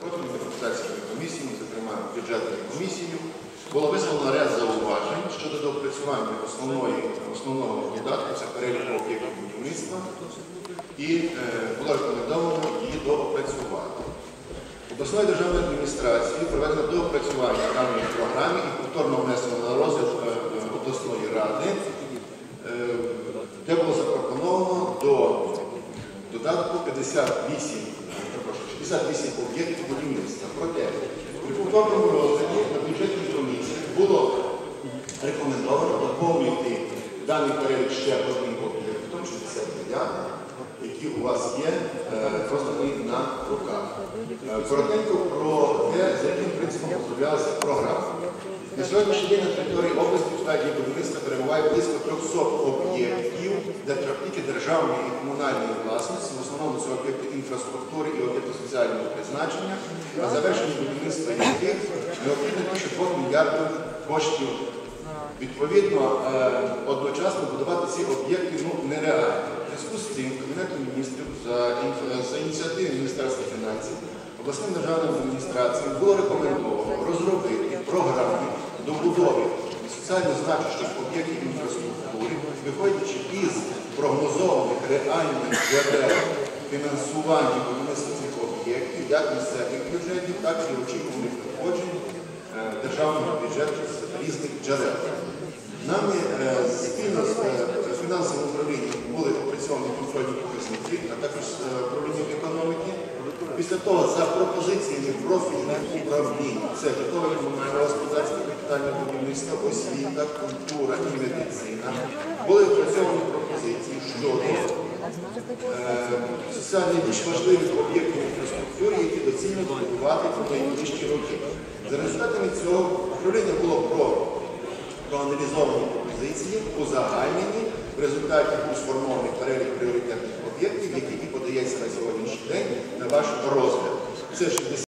профільними депутатськими комісіями, зокрема бюджетною комісією, було висловлено ряд зауважень щодо доопрацювання основної, основного додатку, це перелік об'єктів будівництва, і е, було рекомендовано її доопрацювати. Обласною державною адміністрацією проведено доопрацювання даної програми і повторно внесено на розгляд е, е, обласної ради, е, де було запропоновано до додатку 58, перепрошую, 68 об'єктів будівництва. Проте при повторному розгляді на бюджетній комісії було рекомендовано доповнити даний перелік ще одним об'єктом, 69, які у вас є е, роздані на руках. Е, Коротенько про те, за яким принципом розроблялася програма. На сьогоднішній день на території області в стадії близько 300 об'єктів, де тільки державної і комунальної власності, в основному це об'єкти інфраструктури і об'єкти соціального призначення, а завершення будівництва яких необхідно більше 2 мільярдів коштів. Відповідно, е, одночасно будувати ці об'єкти ну, нереально. Зв'язку з цим Кабінетом міністрів за, ініціативи Міністерства фінансів обласним державним адміністраціям було соціально значущих об'єктів інфраструктури, виходячи із прогнозованих реальних джерел фінансування будівництва цих об'єктів, як місцевих бюджетів, так і очікуваних надходжень е, державного бюджету з різних джерел. Нами е, спільно з е, фінансовим управлінням були опрацьовані контрольні показники, а також з е, управлінням економіки. Після того, за пропозиціями профільних управлінь, це житлове комунальне господарство, капітальне будівництво, освіта, культура і медицина, були опрацьовані пропозиції щодо е, соціально більш важливих об'єктів інфраструктури, які доцільно добудувати у найближчі роки. За результатами цього управління було про проаналізовані пропозиції, узагальнені. В результаті був сформований перелік пріоритетних об'єктів, які подається на сьогоднішній день на ваш розгляд. Це 60